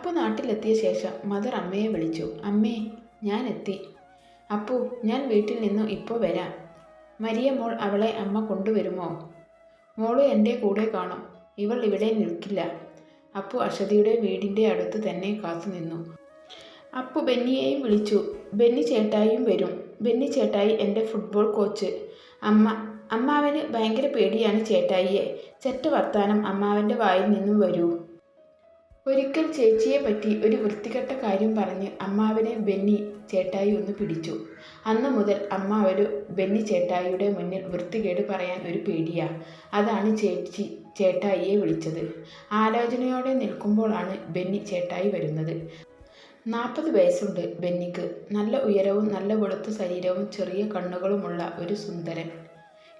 അപ്പു നാട്ടിലെത്തിയ ശേഷം മദർ അമ്മയെ വിളിച്ചു. അമ്മേ ഞാൻ എത്തി. അപ്പു ഞാൻ വീട്ടിൽ നിന്നു ഇപ്പോൾ വരാം. മരിയ മോൾ അവളെ അമ്മ കൊണ്ടുവരുമോ? മോൾ എന്റെ കൂടെ കാണും. ഇവൾ ഇവിടെ നിൽക്കില്ല. അപ്പു അഷതിയുടെ വീടിന്റെ അടുത്ത് തന്നെ കാത്തു നിന്നു. അപ്പു ബെന്നിയെയും വിളിച്ചു. ബെന്നി ചേട്ടായിയും വരും. ബെന്നി ചേട്ടായി എന്റെ ഫുട്ബോൾ കോച്ച്. അമ്മ അമ്മാവന് ഭയങ്കര പേടിയാണ് ചേട്ടായിയെ. ചെറ്റ വർത്താനം അമ്മാവന്റെ വായിൽ നിന്നും വരൂ. ഒരിക്കൽ ചേച്ചിയെ പറ്റി ഒരു വൃത്തികെട്ട കാര്യം പറഞ്ഞ് അമ്മാവനെ ബെന്നി ചേട്ടായി ഒന്ന് പിടിച്ചു. അന്ന് മുതൽ അമ്മാവന് ബെന്നി ചേട്ടായിയുടെ മുന്നിൽ വൃത്തികേട് പറയാൻ ഒരു പേടിയാ. അതാണ് ചേച്ചി ചേട്ടായിയെ വിളിച്ചത്. ആലോചനയോടെ നിൽക്കുമ്പോഴാണ് ബെന്നി ചേട്ടായി വരുന്നത്. നാൽപ്പത് വയസ്സുണ്ട് ബെന്നിക്ക്. നല്ല ഉയരവും നല്ല വെളുത്ത ശരീരവും ചെറിയ കണ്ണുകളുമുള്ള ഒരു സുന്ദരൻ.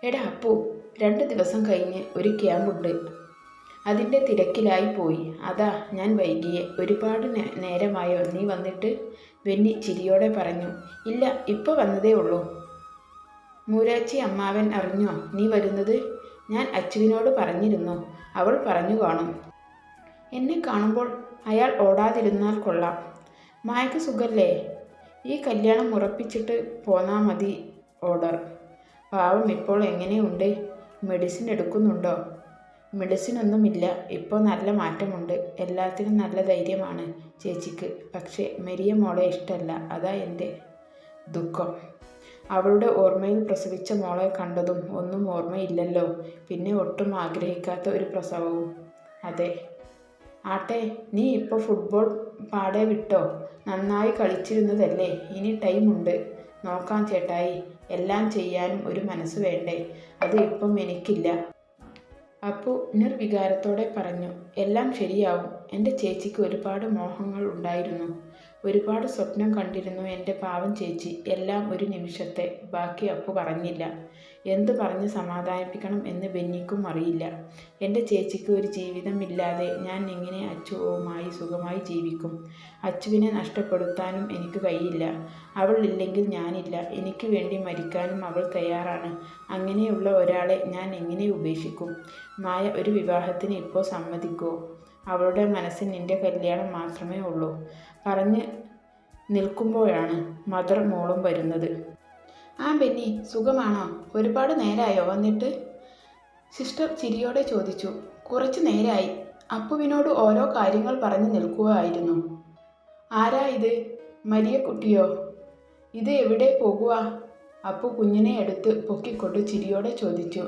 എടാ അപ്പു രണ്ട് ദിവസം കഴിഞ്ഞ് ഒരു ക്യാമ്പുണ്ട്. അതിന്റെ തിരക്കിലായി പോയി. അതാ ഞാൻ വൈകിയെ. ഒരുപാട് നേരമായോ നീ വന്നിട്ട് ബെന്നി ചിരിയോടെ പറഞ്ഞു ഇല്ല ഇപ്പോൾ വന്നതേ ഉള്ളൂ. മൂരാച്ചി അമ്മാവൻ അറിഞ്ഞോ നീ വരുന്നത്? ഞാൻ അച്ചുവിനോട് പറഞ്ഞിരുന്നു. അവൾ പറഞ്ഞു കാണും. എന്നെ കാണുമ്പോൾ അയാൾ ഓടാതിരുന്നാൽ കൊള്ളാം. മായക്ക് സുഖല്ലേ? ഈ കല്യാണം ഉറപ്പിച്ചിട്ട് പോന്നാ മതി ഓർഡർ. പാവം ഇപ്പോൾ എങ്ങനെയുണ്ട്? മെഡിസിൻ എടുക്കുന്നുണ്ടോ? മെഡിസിൻ ഒന്നുമില്ല ഇപ്പോൾ നല്ല മാറ്റമുണ്ട്. എല്ലാത്തിനും നല്ല ധൈര്യമാണ് ചേച്ചിക്ക്. പക്ഷേ മെരിയ മോളെ ഇഷ്ടമല്ല അതാ എന്റെ ദുഃഖം. അവളുടെ ഓർമ്മയിൽ പ്രസവിച്ച മോളെ കണ്ടതും ഒന്നും ഓർമ്മയില്ലല്ലോ. പിന്നെ ഒട്ടും ആഗ്രഹിക്കാത്ത ഒരു പ്രസവവും. അതെ. ആട്ടെ നീ ഇപ്പോൾ ഫുട്ബോൾ പാടെ വിട്ടോ? നന്നായി കളിച്ചിരുന്നതല്ലേ? ഇനി ടൈമുണ്ട്. നോക്കാം ചേട്ടായി. എല്ലാം ചെയ്യാനും ഒരു മനസ്സ് വേണ്ടേ? അത് ഇപ്പം എനിക്കില്ല. അപ്പു നിർവികാരത്തോടെ പറഞ്ഞു എല്ലാം ശരിയാവും. എന്റെ ചേച്ചിക്ക് ഒരുപാട് മോഹങ്ങൾ ഉണ്ടായിരുന്നു. ഒരുപാട് സ്വപ്നം കണ്ടിരുന്നു എന്റെ പാവം ചേച്ചി. എല്ലാം ഒരു നിമിഷത്തെ. ബാക്കി അപ്പു പറഞ്ഞില്ല. എന്ത് പറഞ്ഞ് സമാധാനിപ്പിക്കണം എന്ന് ബെന്നിക്കും അറിയില്ല. എന്റെ ചേച്ചിക്ക് ഒരു ജീവിതമില്ലാതെ ഞാൻ എങ്ങനെ അച്ചുവുമായി സുഖമായി ജീവിക്കും? അച്ചുവിനെ നഷ്ടപ്പെടുത്താനും എനിക്ക് കഴിയില്ല. അവൾ ഇല്ലെങ്കിൽ ഞാനില്ല. എനിക്ക് വേണ്ടി മരിക്കാനും അവൾ തയ്യാറാണ്. അങ്ങനെയുള്ള ഒരാളെ ഞാൻ എങ്ങനെ ഉപേക്ഷിക്കും? മായ ഒരു വിവാഹത്തിന് ഇപ്പോൾ സമ്മതിക്കുമോ അവളുടെ മനസ്സിൽ നിന്റെ കല്യാണം മാത്രമേ ഉള്ളൂ പറഞ്ഞ് നിൽക്കുമ്പോഴാണ് മദർ മോളും വരുന്നത്. ആ ബെന്നി സുഖമാണോ? ഒരുപാട് നേരമായോ വന്നിട്ട്? സിസ്റ്റർ ചിരിയോടെ ചോദിച്ചു. കുറച്ച് നേരായി. അപ്പുവിനോട് ഓരോ കാര്യങ്ങൾ പറഞ്ഞു നിൽക്കുകയായിരുന്നു ആരാ ഇത്? മരിയ കുട്ടിയോ ഇത് എവിടെ പോകുക അപ്പു കുഞ്ഞിനെ എടുത്ത് പൊക്കിക്കൊണ്ട് ചിരിയോടെ ചോദിച്ചു.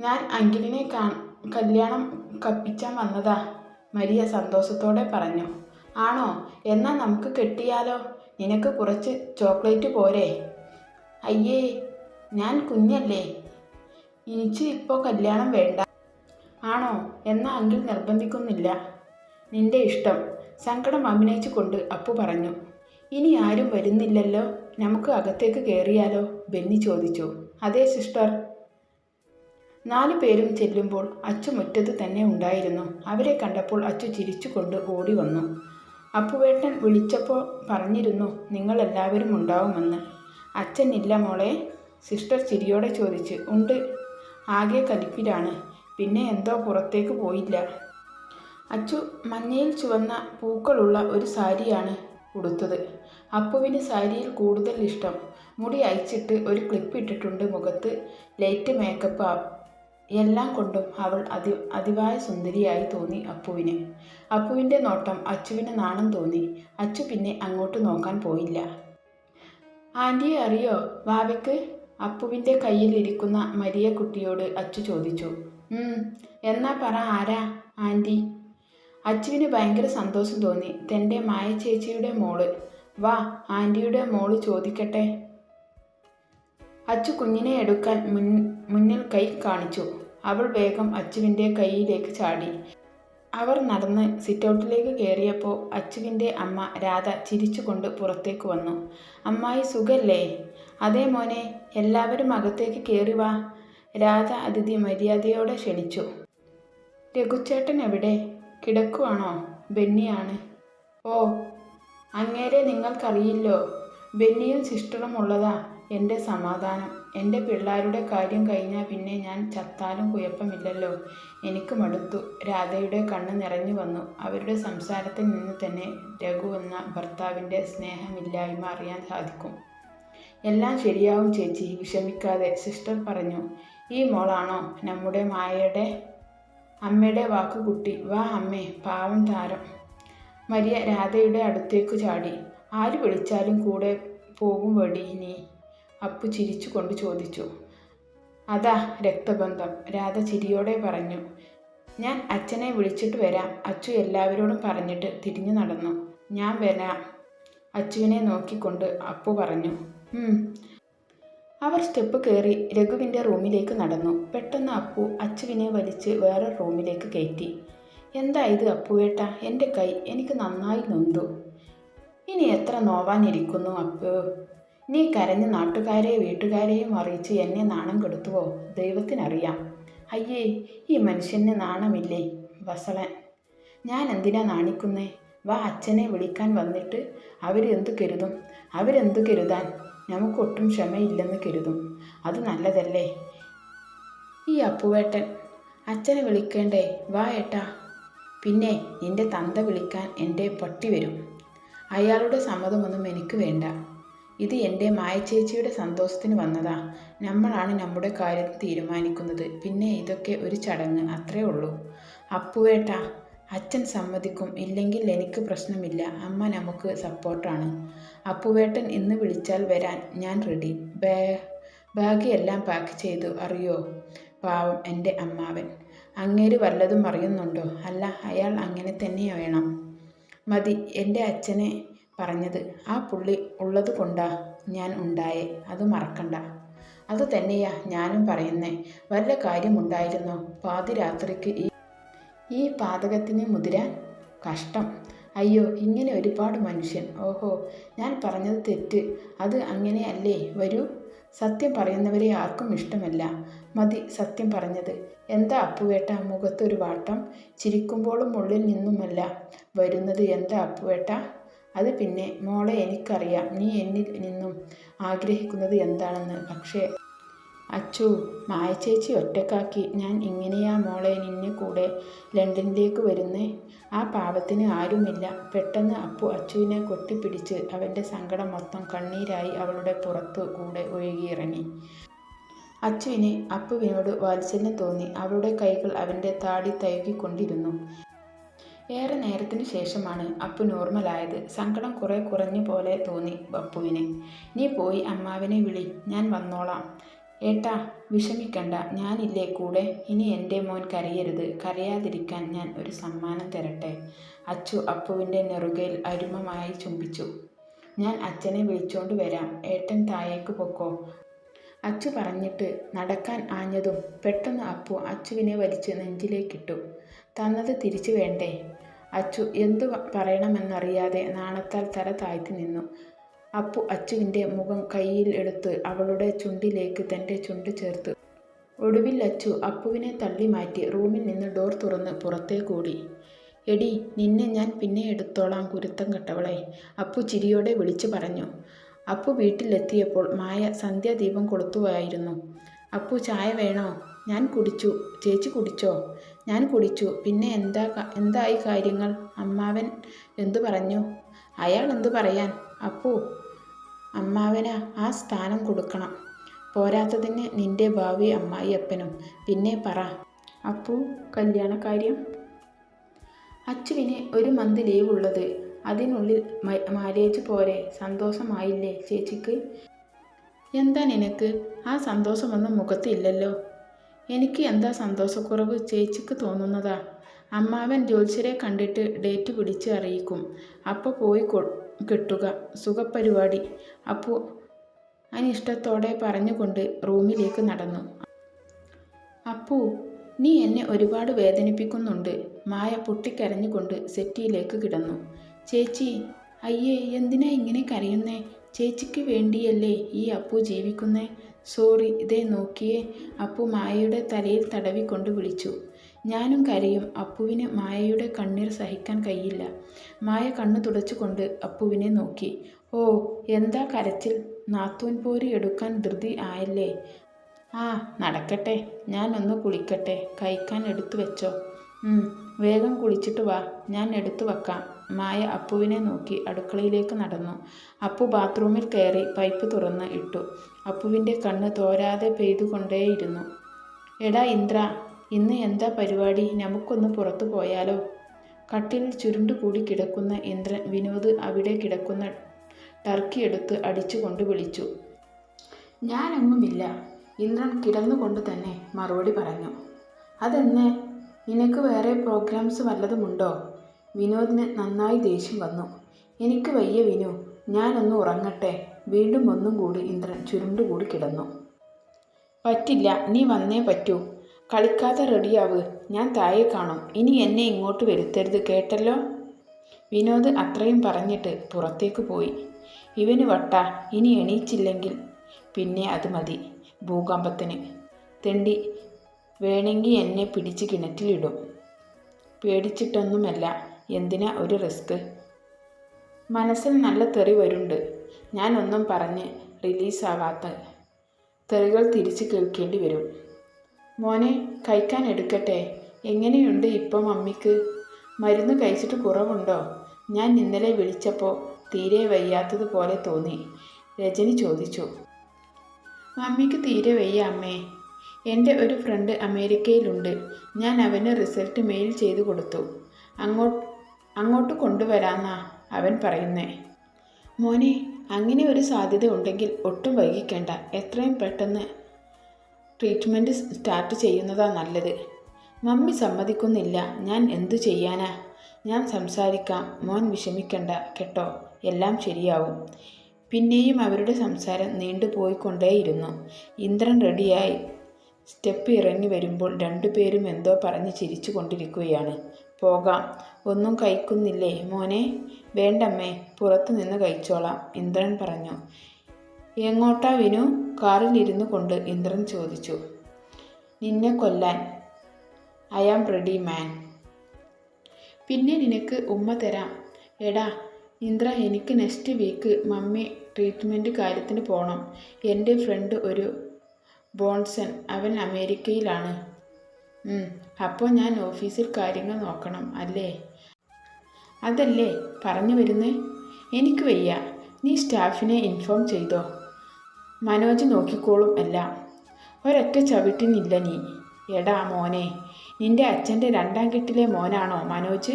ഞാൻ അങ്കിളിനെ കാ കല്യാണം കപ്പിച്ചാൻ വന്നതാ മരിയ സന്തോഷത്തോടെ പറഞ്ഞു. ആണോ? എന്നാൽ നമുക്ക് കെട്ടിയാലോ? നിനക്ക് കുറച്ച് ചോക്ലേറ്റ് പോരെ. അയ്യേ ഞാൻ കുഞ്ഞല്ലേ? എനിക്ക് ഇപ്പോൾ കല്യാണം വേണ്ട. ആണോ? എന്നാ അങ്കിൾ നിർബന്ധിക്കുന്നില്ല. നിന്റെ ഇഷ്ടം. സങ്കടം അഭിനയിച്ചു കൊണ്ട് അപ്പു പറഞ്ഞു. ഇനി ആരും വരുന്നില്ലല്ലോ? നമുക്ക് അകത്തേക്ക് കയറിയാലോ ബെന്നി ചോദിച്ചു. അതേ സിസ്റ്റർ. നാലു പേരും ചെല്ലുമ്പോൾ അച്ചു മുറ്റത്ത് തന്നെ ഉണ്ടായിരുന്നു. അവരെ കണ്ടപ്പോൾ അച്ചു ചിരിച്ചുകൊണ്ട് ഓടി വന്നു. അപ്പുവേട്ടൻ വിളിച്ചപ്പോൾ പറഞ്ഞിരുന്നു നിങ്ങളെല്ലാവരും ഉണ്ടാവുമെന്ന്. അച്ഛനില്ല മോളെ. സിസ്റ്റർ ചിരിയോടെ ചോദിച്ച് ഉണ്ട്. ആകെ കലിപ്പിലാണ്. പിന്നെ എന്തോ പുറത്തേക്ക് പോയില്ല. അച്ചു മഞ്ഞയിൽ ചുവന്ന പൂക്കളുള്ള ഒരു സാരിയാണ് ഉടുത്തത്. അപ്പുവിന് സാരിയിൽ കൂടുതൽ ഇഷ്ടം. മുടി അയച്ചിട്ട് ഒരു ക്ലിപ്പ് ഇട്ടിട്ടുണ്ട് മുഖത്ത്. ലൈറ്റ് മേക്കപ്പ് എല്ലാം കൊണ്ടും അവൾ അതി അതിവായ സുന്ദരിയായി തോന്നി അപ്പുവിന്. അപ്പുവിന്റെ നോട്ടം അച്ചുവിന് നാണം തോന്നി. അച്ചു പിന്നെ അങ്ങോട്ട് നോക്കാൻ പോയില്ല. ആന്റിയെ അറിയോ? വാവയ്ക്ക് അപ്പുവിന്റെ മരിയ കുട്ടിയോട് അച്ചു ചോദിച്ചു. "ഉം, എന്നാ പറ ആരാ ആന്റി അച്ചുവിന് ഭയങ്കര സന്തോഷം തോന്നി. തന്റെ മായ ചേച്ചിയുടെ മോൾ. വാ ആന്റിയുടെ മോൾ ചോദിക്കട്ടെ. അച്ചു കുഞ്ഞിനെ എടുക്കാൻ മുന്നിൽ കൈ കാണിച്ചു. അവൾ വേഗം അച്ചുവിന്റെ കൈയിലേക്ക് ചാടി. അവർ നടന്ന് സിറ്റൗട്ടിലേക്ക് കയറിയപ്പോൾ അച്ചുവിന്റെ അമ്മ രാധ ചിരിച്ചുകൊണ്ട് പുറത്തേക്ക് വന്നു. അമ്മായി സുഖല്ലേ? അതേ മോനെ എല്ലാവരും അകത്തേക്ക് കയറി വാ. രാധ അതിഥി മര്യാദയോടെ ക്ഷണിച്ചു. രഘുച്ചേട്ടൻ എവിടെ? കിടക്കുവാണോ? ബെന്നിയാണ്. ഓ അങ്ങേരെ നിങ്ങൾക്കറിയില്ലോ. ബെന്നിയും സിസ്റ്ററും ഉള്ളതാ എന്റെ സമാധാനം. എന്റെ പിള്ളാരുടെ കാര്യം കഴിഞ്ഞാൽ പിന്നെ ഞാൻ ചത്താലും കുഴപ്പമില്ലല്ലോ. എനിക്ക് മടുത്തു. രാധയുടെ കണ്ണ് നിറഞ്ഞു വന്നു. അവരുടെ സംസാരത്തിൽ നിന്ന് തന്നെ രഘു എന്ന ഭർത്താവിന്റെ സ്നേഹമില്ലായ്മ അറിയാൻ സാധിക്കും. എല്ലാം ശരിയാവും ചേച്ചി. വിഷമിക്കാതെ സിസ്റ്റർ പറഞ്ഞു. ഈ മോളാണോ? നമ്മുടെ മായയുടെ അമ്മയുടെ വാക്ക് കുട്ടി വാ അമ്മേ. പാവം താരം. മരിയ രാധയുടെ അടുത്തേക്ക് ചാടി. ആര് വിളിച്ചാലും കൂടെ പോകും വടി നീ അപ്പു ചിരിച്ചുകൊണ്ട് ചോദിച്ചു. അതാ രക്തബന്ധം രാധ ചിരിയോടെ പറഞ്ഞു. ഞാൻ അച്ഛനെ വിളിച്ചിട്ട് വരാം അച്ചു എല്ലാവരോടും പറഞ്ഞിട്ട് തിരിഞ്ഞു നടന്നു. ഞാൻ വരാം അച്ചുവിനെ നോക്കിക്കൊണ്ട് അപ്പു പറഞ്ഞു. അവർ സ്റ്റെപ്പ് കയറി രഘുവിന്റെ റൂമിലേക്ക് നടന്നു. പെട്ടെന്ന് അപ്പു അച്ചുവിനെ വലിച്ച് വേറെ റൂമിലേക്ക് കയറ്റി. എന്താ ഇത് അപ്പുവേട്ട? എന്റെ കൈ എനിക്ക് നന്നായി നൊന്തു. ഇനി എത്ര നോവാനിരിക്കുന്നു അപ്പു? നീ കരഞ്ഞ് നാട്ടുകാരെയും വീട്ടുകാരെയും അറിയിച്ച് എന്നെ നാണം കെടുത്തുവോ? ദൈവത്തിനറിയാം. അയ്യേ ഈ മനുഷ്യന് നാണമില്ലേ? വസളൻ. ഞാൻ എന്തിനാ നാണിക്കുന്നേ? വാ അച്ഛനെ വിളിക്കാൻ വന്നിട്ട് അവരെന്തു കരുതും? അവരെന്തു കരുതാൻ? നമുക്കൊട്ടും ക്ഷമയില്ലെന്ന് കരുതും. അത് നല്ലതല്ലേ? ഈ അപ്പുവേട്ടൻ. അച്ഛനെ വിളിക്കേണ്ടേ? വാ ഏട്ടാ. പിന്നെ നിന്റെ തന്ത വിളിക്കാൻ എന്റെ പട്ടി വരും. അയാളുടെ സമ്മതമൊന്നും എനിക്ക് വേണ്ട. ഇത് എന്റെ മായച്ചേച്ചിയുടെ സന്തോഷത്തിന് വന്നതാ. നമ്മളാണ് നമ്മുടെ കാര്യം തീരുമാനിക്കുന്നത്. പിന്നെ ഇതൊക്കെ ഒരു ചടങ്ങ് അത്രേ ഉള്ളൂ. അപ്പുവേട്ട അച്ഛൻ സമ്മതിക്കും. ഇല്ലെങ്കിൽ എനിക്ക് പ്രശ്നമില്ല. അമ്മ നമുക്ക് സപ്പോർട്ടാണ്. അപ്പുവേട്ടൻ ഇന്ന് വിളിച്ചാൽ വരാൻ ഞാൻ റെഡി ബാ ബാഗിയെല്ലാം പാക്ക് ചെയ്തു. അറിയോ? പാവം എന്റെ അമ്മാവൻ. അങ്ങേര് വല്ലതും അറിയുന്നുണ്ടോ അല്ല അയാൾ അങ്ങനെ തന്നെ വേണം. മതി എന്റെ അച്ഛനെ പറഞ്ഞത്. ആ പുള്ളി ഉള്ളത് കൊണ്ടാ ഞാൻ ഉണ്ടായേ. അത് മറക്കണ്ട. അത് തന്നെയാ ഞാനും പറയുന്നേ. വല്ല കാര്യമുണ്ടായിരുന്നോ പാതിരാത്രിക്ക് ഈ ഈ പാതകത്തിന് മുതിരാൻ കഷ്ടം. അയ്യോ ഇങ്ങനെ ഒരുപാട് മനുഷ്യൻ. ഓഹോ ഞാൻ പറഞ്ഞത് തെറ്റ്. അത് അങ്ങനെയല്ലേ? വരൂ. സത്യം പറയുന്നവരെ ആർക്കും ഇഷ്ടമല്ല. മതി സത്യം പറഞ്ഞത്. എന്താ അപ്പുവേട്ട മുഖത്തൊരു വാട്ടം? ചിരിക്കുമ്പോഴും ഉള്ളിൽ നിന്നുമല്ല വരുന്നത്. എന്താ അപ്പുവേട്ട? അത് പിന്നെ മോളെ എനിക്കറിയാം. നീ എന്നിൽ നിന്നും ആഗ്രഹിക്കുന്നത് എന്താണെന്ന്. പക്ഷേ അച്ചു മായച്ചേച്ചി ഒറ്റക്കാക്കി. ഞാൻ ഇങ്ങനെയാ മോളെ നിന്നെ കൂടെ ലണ്ടനിലേക്ക് വരുന്നേ? ആ പാപത്തിന് ആരുമില്ല. പെട്ടെന്ന് അപ്പു അച്ചുവിനെ കൊട്ടിപ്പിടിച്ച് അവന്റെ സങ്കടം മൊത്തം കണ്ണീരായി അവളുടെ പുറത്ത് കൂടെ ഒഴുകിയിറങ്ങി. അച്ചുവിനെ അപ്പുവിനോട് വാത്സല്യം തോന്നി. അവളുടെ കൈകൾ അവന്റെ താടി തഴുകിക്കൊണ്ടിരുന്നു. ഏറെ നേരത്തിന് ശേഷമാണ് അപ്പു നോർമലായത്. സങ്കടം കുറെ കുറഞ്ഞ പോലെ തോന്നി അപ്പുവിന്. നീ പോയി അമ്മാവിനെ വിളി ഞാൻ വന്നോളാം. ഏട്ടാ വിഷമിക്കണ്ട ഞാനില്ലേ കൂടെ? ഇനി എന്റെ മോൻ കരയരുത്. കരയാതിരിക്കാൻ ഞാൻ ഒരു സമ്മാനം തരട്ടെ? അച്ചു അപ്പുവിന്റെ നെറുകയിൽ അരുമമായി ചുംബിച്ചു. ഞാൻ അച്ഛനെ വിളിച്ചോണ്ട് വരാം. ഏട്ടൻ താഴേക്ക് പൊക്കോ. അച്ചു പറഞ്ഞിട്ട് നടക്കാൻ ആഞ്ഞതും പെട്ടെന്ന് അപ്പു അച്ചുവിനെ വലിച്ച് നെഞ്ചിലേക്കിട്ടു. തന്നത് തിരിച്ചു വേണ്ടേ? അച്ചു എന്തു പറയണമെന്നറിയാതെ നാണത്താൽ തല താഴ്ത്തി നിന്നു. അപ്പു അച്ചുവിന്റെ മുഖം കയ്യിൽ എടുത്ത് അവളുടെ ചുണ്ടിലേക്ക് തന്റെ ചുണ്ട് ചേർത്ത്. ഒടുവിൽ അച്ചു അപ്പുവിനെ തള്ളി മാറ്റി റൂമിൽ നിന്ന് ഡോർ തുറന്ന് പുറത്തേക്കൂടി എടി നിന്നെ ഞാൻ പിന്നെ എടുത്തോളാം കുരുത്തം കെട്ടവളെ അപ്പു ചിരിയോടെ വിളിച്ചു പറഞ്ഞു. അപ്പു വീട്ടിലെത്തിയപ്പോൾ മായ സന്ധ്യാദീപം കൊളുത്തുവായിരുന്നു അപ്പു ചായ വേണോ? ഞാൻ കുടിച്ചു. ചേച്ചി കുടിച്ചോ? ഞാൻ കുടിച്ചു. പിന്നെ എന്താ എന്തായി കാര്യങ്ങൾ? അമ്മാവൻ എന്തു പറഞ്ഞു? അയാൾ എന്തു പറയാൻ? അപ്പു അമ്മാവന് ആ സ്ഥാനം കൊടുക്കണം. പോരാത്തതിന് നിന്റെ ഭാവി അമ്മായി അപ്പനും പിന്നെ പറ. അപ്പു കല്യാണക്കാര്യം അച്ചുവിന് ഒരു മന്ത് ലീവ് ഉള്ളത് അതിനുള്ളിൽ മാരേജ് പോരെ. സന്തോഷമായില്ലേ ചേച്ചിക്ക്? എന്താ നിനക്ക്? ആ സന്തോഷമൊന്നും മുഖത്ത് ഇല്ലല്ലോ. എനിക്ക് എന്താ സന്തോഷക്കുറവ് ചേച്ചിക്ക് തോന്നുന്നതാ? അമ്മാവൻ ജ്യോത്സ്യരെ കണ്ടിട്ട് ഡേറ്റ് പിടിച്ച് അറിയിക്കും. അപ്പോൾ പോയി കിട്ടുക. സുഖപരിപാടി. അപ്പോൾ അനിഷ്ടത്തോടെ പറഞ്ഞുകൊണ്ട് റൂമിലേക്ക് നടന്നു. അപ്പു നീ എന്നെ ഒരുപാട് വേദനിപ്പിക്കുന്നുണ്ട്. മായ പൊട്ടിക്കരഞ്ഞുകൊണ്ട് സെറ്റിയിലേക്ക് കിടന്നു. ചേച്ചി അയ്യേ എന്തിനാ ഇങ്ങനെ കരയുന്നേ? ചേച്ചിക്ക് വേണ്ടിയല്ലേ ഈ അപ്പു ജീവിക്കുന്നേ? സോറി ഇതേ നോക്കിയേ. അപ്പു മായയുടെ തലയിൽ തടവിക്കൊണ്ട് വിളിച്ചു. ഞാനും കരയും. അപ്പുവിന് മായയുടെ കണ്ണീർ സഹിക്കാൻ കഴിയില്ല. മായ കണ്ണു തുടച്ചുകൊണ്ട് അപ്പുവിനെ നോക്കി. ഓ എന്താ കരച്ചിൽ? നാത്തൂൻ പോരി എടുക്കാൻ ധൃതി ആയല്ലേ? ആ നടക്കട്ടെ. ഞാനൊന്ന് കുളിക്കട്ടെ. കഴിക്കാൻ എടുത്തു വെച്ചോ. വേഗം കുളിച്ചിട്ട് വാ. ഞാൻ എടുത്തു വെക്കാം. മായ അപ്പുവിനെ നോക്കി അടുക്കളയിലേക്ക് നടന്നു. അപ്പു ബാത്റൂമിൽ കയറി പൈപ്പ് തുറന്ന് ഇട്ടു. അപ്പുവിന്റെ കണ്ണ് തോരാതെ പെയ്തുകൊണ്ടേയിരുന്നു. എടാ ഇന്ദ്ര ഇന്ന് എന്താ പരിപാടി? നമുക്കൊന്ന് പുറത്തു പോയാലോ? കട്ടിലിൽ ചുരുണ്ടുകൂടി കിടക്കുന്ന ഇന്ദ്രൻ വിനോദ് അവിടെ കിടക്കുന്ന ടർക്കി എടുത്ത് അടിച്ചുകൊണ്ട് വിളിച്ചു. ഞാനൊന്നുമില്ല ഇന്ദ്രൻ കിടന്നുകൊണ്ട് തന്നെ മറുപടി പറഞ്ഞു. അതെന്നെ നിനക്ക് വേറെ പ്രോഗ്രാംസ് വല്ലതുമുണ്ടോ? വിനോദിന് നന്നായി ദേഷ്യം വന്നു. എനിക്ക് വയ്യ വിനു ഞാനൊന്ന് ഉറങ്ങട്ടെ. വീണ്ടും ഒന്നും കൂടി ഇന്ദ്രൻ ചുരുണ്ടുകൂടി കിടന്നു. പറ്റില്ല നീ വന്നേ പറ്റൂ. കളിക്കാതെ റെഡിയാവ് ഞാൻ താഴെ കാണും. ഇനി എന്നെ ഇങ്ങോട്ട് വരുത്തരുത് കേട്ടല്ലോ? വിനോദ് അത്രയും പറഞ്ഞിട്ട് പുറത്തേക്ക് പോയി. ഇവന് വട്ട ഇനി എണീച്ചില്ലെങ്കിൽ പിന്നെ അത് മതി ഭൂകമ്പത്തിന്. തെണ്ടി വേണമെങ്കിൽ എന്നെ പിടിച്ച് കിണറ്റിലിടും. പേടിച്ചിട്ടൊന്നുമല്ല എന്തിനാ ഒരു റിസ്ക്? മനസ്സിൽ നല്ല തെറി വരുന്നുണ്ട് ഞാനൊന്നും പറഞ്ഞ് റിലീസാവാത്ത തെറികൾ തിരിച്ച് കേൾക്കേണ്ടി വരും. മോനെ കഴിക്കാൻ എടുക്കട്ടെ. എങ്ങനെയുണ്ട് ഇപ്പം മമ്മിക്ക് മരുന്ന് കഴിച്ചിട്ട് കുറവുണ്ടോ? ഞാൻ ഇന്നലെ വിളിച്ചപ്പോൾ തീരെ വയ്യാത്തതുപോലെ തോന്നി. രജനി ചോദിച്ചു. മമ്മിക്ക് തീരെ വയ്യ അമ്മേ. എന്റെ ഒരു ഫ്രണ്ട് അമേരിക്കയിലുണ്ട്. ഞാൻ അവന് റിസൾട്ട് മെയിൽ ചെയ്തു കൊടുത്തു. അങ്ങോട്ട് അങ്ങോട്ട് കൊണ്ടുവരാന്നാ അവൻ പറയുന്നേ. മോനെ അങ്ങനെ ഒരു സാധ്യത ഉണ്ടെങ്കിൽ ഒട്ടും വൈകിക്കേണ്ട. എത്രയും പെട്ടെന്ന് ട്രീറ്റ്മെന്റ് സ്റ്റാർട്ട് ചെയ്യുന്നതാ നല്ലത്. മമ്മി സമ്മതിക്കുന്നില്ല. ഞാൻ എന്തു ചെയ്യാനാ? ഞാൻ സംസാരിക്കാം. മോൻ വിഷമിക്കണ്ട കേട്ടോ. എല്ലാം ശരിയാവും. പിന്നെയും അവരുടെ സംസാരം നീണ്ടുപോയിക്കൊണ്ടേയിരുന്നു ഇന്ദ്രൻ റെഡിയായി. സ്റ്റെപ്പ് ഇറങ്ങി വരുമ്പോൾ രണ്ടുപേരും എന്തോ പറഞ്ഞ് ചിരിച്ചു കൊണ്ടിരിക്കുകയാണ് പോകാം. ഒന്നും കഴിക്കുന്നില്ലേ? മോനെ വേണ്ടമ്മേ പുറത്തു നിന്ന് കഴിച്ചോളാം ഇന്ദ്രൻ പറഞ്ഞു. എങ്ങോട്ടാ വിനു? കാറിൽ ഇരുന്നു കൊണ്ട് ഇന്ദ്രൻ ചോദിച്ചു. നിന്നെ കൊല്ലാൻ. I am ready man. പിന്നെ നിനക്ക് ഉമ്മ തരാം. എടാ ഇന്ദ്ര എനിക്ക് നെക്സ്റ്റ് വീക്ക് മമ്മി ട്രീറ്റ്മെന്റ് കാര്യത്തിന് പോകണം എന്റെ ഫ്രണ്ട് ഒരു ബോൺസൺ. അവൻ അമേരിക്കയിലാണ്. അപ്പോൾ ഞാൻ ഓഫീസിൽ കാര്യങ്ങൾ നോക്കണം അല്ലേ? അതല്ലേ പറഞ്ഞു വരുന്നേ? എനിക്ക് വയ്യ. നീ സ്റ്റാഫിനെ ഇൻഫോം ചെയ്തോ? മനോജ് നോക്കിക്കോളും എല്ലാം. ഒരൊറ്റ ചവിട്ടിനില്ല നീ. എടാ മോനെ നിന്റെ അച്ഛന്റെ രണ്ടാം കെട്ടിലെ മോനാണോ മനോജ്?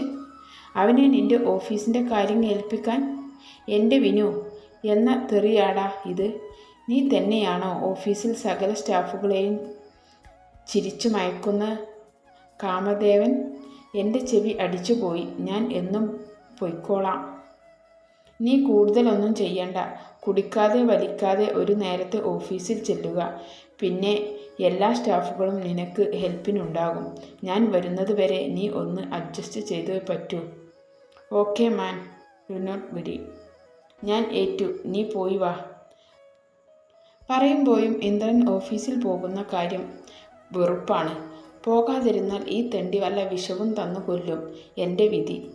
അവനെ നിന്റെ ഓഫീസിന്റെ കാര്യം ഏൽപ്പിക്കാൻ? എന്റെ വിനു എന്ന തെറിയാടാ ഇത്. നീ തന്നെയാണോ ഓഫീസിൽ സകല സ്റ്റാഫുകളെയും ചിരിച്ചു മയക്കുന്ന കാമദേവൻ എന്റെ ചെവി അടിച്ചുപോയി. ഞാൻ എന്നും പൊയ്ക്കോളാം. നീ കൂടുതലൊന്നും ചെയ്യണ്ട. കുടിക്കാതെ വലിക്കാതെ ഒരു നേരത്തെ ഓഫീസിൽ ചെല്ലുക. പിന്നെ എല്ലാ സ്റ്റാഫുകളും നിനക്ക് ഹെൽപ്പിനുണ്ടാകും. ഞാൻ വരുന്നത് വരെ നീ ഒന്ന് അഡ്ജസ്റ്റ് ചെയ്തേ പറ്റൂ. Okay man. ഡു നോട്ട് വരി ഞാൻ ഏറ്റു. നീ പോയി വാ. പറയുമ്പോഴും ഇന്ദ്രൻ ഓഫീസിൽ പോകുന്ന കാര്യം വെറുപ്പാണ്. പോകാതിരുന്നാൽ ഈ തെണ്ടി വല്ല വിഷവും തന്നു കൊല്ലും. എന്റെ വിധി.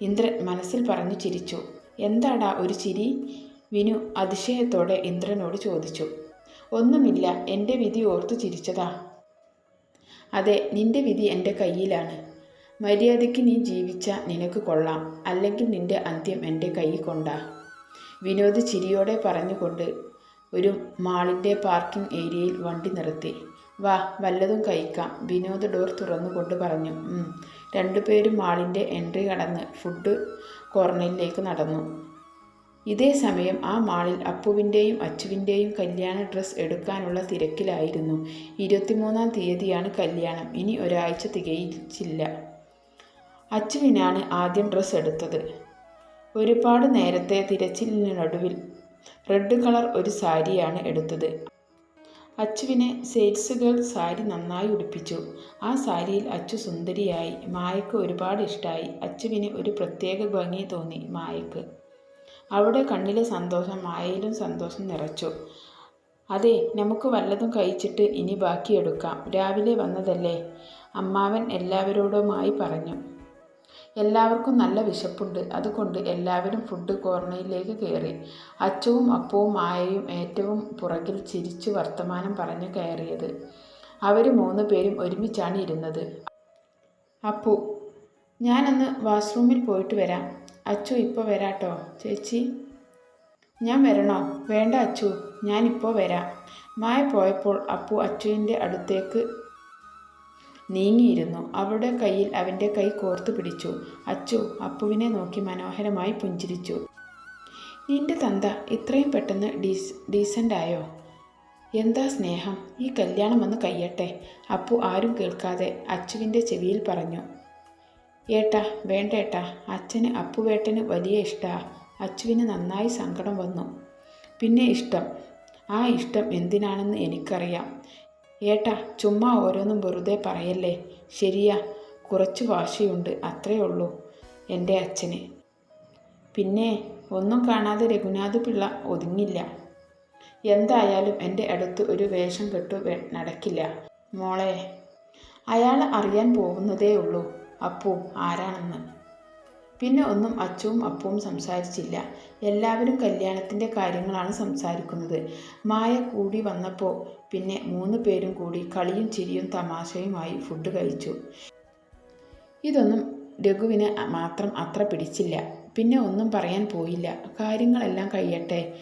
ഇന്ദ്രൻ മനസ്സിൽ പറഞ്ഞു ചിരിച്ചു. എന്താടാ ഒരു ചിരി? വിനു അതിശയത്തോടെ ഇന്ദ്രനോട് ചോദിച്ചു. ഒന്നുമില്ല എന്റെ വിധി ഓർത്തു ചിരിച്ചതാ. അതെ നിന്റെ വിധി എന്റെ കയ്യിലാണ്. മര്യാദയ്ക്ക് നീ ജീവിച്ച നിനക്ക് കൊള്ളാം. അല്ലെങ്കിൽ നിന്റെ അന്ത്യം എന്റെ കൈ കൊണ്ടാ. വിനോദ് ചിരിയോടെ പറഞ്ഞുകൊണ്ട് ഒരു മാളിന്റെ പാർക്കിംഗ് ഏരിയയിൽ വണ്ടി നിർത്തി. വാ വല്ലതും കഴിക്കാം. വിനോദ് ഡോർ തുറന്നുകൊണ്ട് പറഞ്ഞു. രണ്ടുപേരും മാളിന്റെ എൻട്രി കടന്ന് ഫുഡ് കോർണറിലേക്ക് നടന്നു. ഇതേ സമയം ആ മാളിൽ അപ്പുവിന്റെയും അച്ചുവിന്റെയും കല്യാണ ഡ്രസ്സ് എടുക്കാനുള്ള തിരക്കിലായിരുന്നു. ഇരുപത്തിമൂന്നാം തീയതിയാണ് കല്യാണം. ഇനി ഒരാഴ്ച തികയിച്ചില്ല. അച്ചുവിനാണ് ആദ്യം ഡ്രസ്സ് എടുത്തത്. ഒരുപാട് നേരത്തെ തിരച്ചിലിനൊടുവിൽ റെഡ് കളർ ഒരു സാരിയാണ് എടുത്തത്. അച്ചുവിനെ സെയിൽസ് ഗേൾ സാരി നന്നായി ഉടുപ്പിച്ചു. ആ സാരിയിൽ അച്ചു സുന്ദരിയായി. മായക്ക് ഒരുപാട് ഇഷ്ടമായി അച്ചുവിന് ഒരു പ്രത്യേക ഭംഗി തോന്നി മായക്ക്. അവിടെ കണ്ണിലെ സന്തോഷം മായയിലും സന്തോഷം നിറച്ചു. അതെ നമുക്ക് വല്ലതും കഴിച്ചിട്ട് ഇനി ബാക്കിയെടുക്കാം. രാവിലെ വന്നതല്ലേ? അമ്മാവൻ എല്ലാവരോടുമായി പറഞ്ഞു. എല്ലാവർക്കും നല്ല വിശപ്പുണ്ട്. അതുകൊണ്ട് എല്ലാവരും ഫുഡ് കോർണറിലേക്ക് കയറി. അച്ചുവും അപ്പവും മായയും ഏറ്റവും പുറകിൽ ചിരിച്ചു വർത്തമാനം പറഞ്ഞു കയറിയത്. അവർ മൂന്ന് പേരും ഒരുമിച്ചാണ് ഇരുന്നത്. അപ്പു ഞാനൊന്ന് വാഷ്റൂമിൽ പോയിട്ട് വരാം. അച്ചു ഇപ്പോൾ വരാട്ടോ. ചേച്ചി? ഞാൻ വരണോ? വേണ്ട അച്ചു. ഞാനിപ്പോൾ വരാം. മായ പോയപ്പോൾ അപ്പു അച്ചുവിന്റെ അടുത്തേക്ക് നീങ്ങിയിരുന്നു. അവളുടെ കയ്യിൽ അവന്റെ കൈ കോർത്തു പിടിച്ചു. അച്ചു അപ്പുവിനെ നോക്കി മനോഹരമായി പുഞ്ചിരിച്ചു. നിന്റെ തന്ത ഇത്രയും പെട്ടെന്ന് ഡീസ് ഡീസന്റായോ എന്താ സ്നേഹം? ഈ കല്യാണം ഒന്ന് കയ്യട്ടെ അപ്പു ആരും കേൾക്കാതെ അച്ചുവിന്റെ ചെവിയിൽ പറഞ്ഞു. ഏട്ടാ വേണ്ടേട്ടാ. അച്ഛന് അപ്പുവേട്ടന് വലിയ ഇഷ്ടാ. അച്ചുവിന് നന്നായി സങ്കടം വന്നു. പിന്നെ ഇഷ്ടം. ആ ഇഷ്ടം എന്തിനാണെന്ന് എനിക്കറിയാം. ഏട്ടാ ചുമ്മാ ഓരോന്നും വെറുതെ പറയല്ലേ? ശരിയാ കുറച്ച് വാശിയുണ്ട് അത്രേ ഉള്ളൂ എന്റെ അച്ഛന്. പിന്നെ ഒന്നും കാണാതെ രഘുനാഥ് പിള്ള ഒതുങ്ങില്ല. എന്തായാലും എന്റെ അടുത്ത് ഒരു വേഷം കെട്ടു നടക്കില്ല. മോളെ അയാൾ അറിയാൻ പോകുന്നതേ ഉള്ളൂ അപ്പു ആരാണെന്ന്. പിന്നെ ഒന്നും അച്ചുവും അപ്പവും സംസാരിച്ചില്ല. എല്ലാവരും കല്യാണത്തിന്റെ കാര്യങ്ങളാണ് സംസാരിക്കുന്നത്. മായ കൂടി വന്നപ്പോൾ പിന്നെ മൂന്ന് പേരും കൂടി കളിയും ചിരിയും തമാശയുമായി ഫുഡ് കഴിച്ചു. ഇതൊന്നും രഘുവിന് മാത്രം അത്ര പിടിച്ചില്ല. പിന്നെ ഒന്നും പറയാൻ പോയില്ല. കാര്യങ്ങളെല്ലാം കഴിയട്ടെ.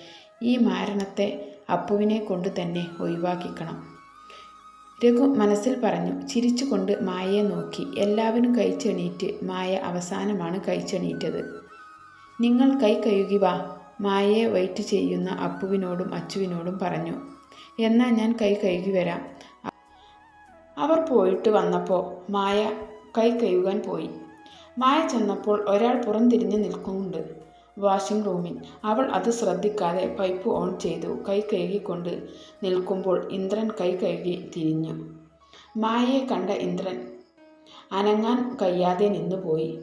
ഈ മാരണത്തെ അപ്പുവിനെ കൊണ്ട് തന്നെ ഒഴിവാക്കിക്കണം. രഘു മനസ്സിൽ പറഞ്ഞു ചിരിച്ചുകൊണ്ട് മായയെ നോക്കി. എല്ലാവരും കഴിച്ചെണീറ്റ് മായ അവസാനമാണ് കഴിച്ചെണീറ്റത്. നിങ്ങൾ കൈ കഴുകി വാ. മായയെ വെയിറ്റ് ചെയ്യുന്ന അപ്പുവിനോടും അച്ചുവിനോടും പറഞ്ഞു. എന്നാൽ ഞാൻ കൈ കഴുകി വരാം. അവർ പോയിട്ട് വന്നപ്പോൾ മായ കൈ കഴുകാൻ പോയി. മായ ചെന്നപ്പോൾ ഒരാൾ പുറംതിരിഞ്ഞ് നിൽക്കുന്നുണ്ട്. വാഷിംഗ് റൂമിൽ. അവൾ അത് ശ്രദ്ധിക്കാതെ പൈപ്പ് ഓൺ ചെയ്തു കൈ കഴുകിക്കൊണ്ട് നിൽക്കുമ്പോൾ ഇന്ദ്രൻ കൈ കഴുകി തിരിഞ്ഞു. മായയെ കണ്ട ഇന്ദ്രൻ അനങ്ങാൻ കഴിയാതെ നിന്നുപോയി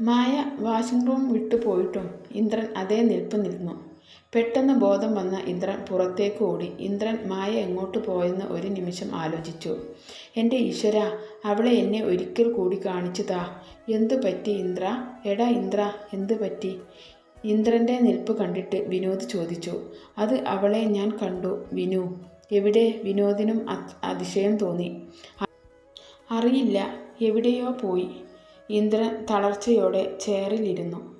മായ വാഷിംഗ് റൂം വിട്ടു പോയിട്ടും ഇന്ദ്രൻ അതേ നിൽപ്പ് നിന്നു. പെട്ടെന്ന് ബോധം വന്ന ഇന്ദ്രൻ പുറത്തേക്ക് ഓടി. ഇന്ദ്രൻ മായ എങ്ങോട്ട് പോയെന്ന് ഒരു നിമിഷം ആലോചിച്ചു. എന്റെ ഈശ്വര അവളെ എന്നെ ഒരിക്കൽ കൂടി കാണിച്ചു താ എന്തു പറ്റി ഇന്ദ്ര? എടാ ഇന്ദ്ര എന്തു പറ്റി? ഇന്ദ്രന്റെ നിൽപ്പ് കണ്ടിട്ട് വിനോദ് ചോദിച്ചു. അത് അവളെ ഞാൻ കണ്ടു വിനു. എവിടെ? വിനോദിനും അതിശയം തോന്നി. അറിയില്ല. എവിടെയോ പോയി. ഇന്ദ്രൻ തളർച്ചയോടെ ചെയറിലിരുന്നു.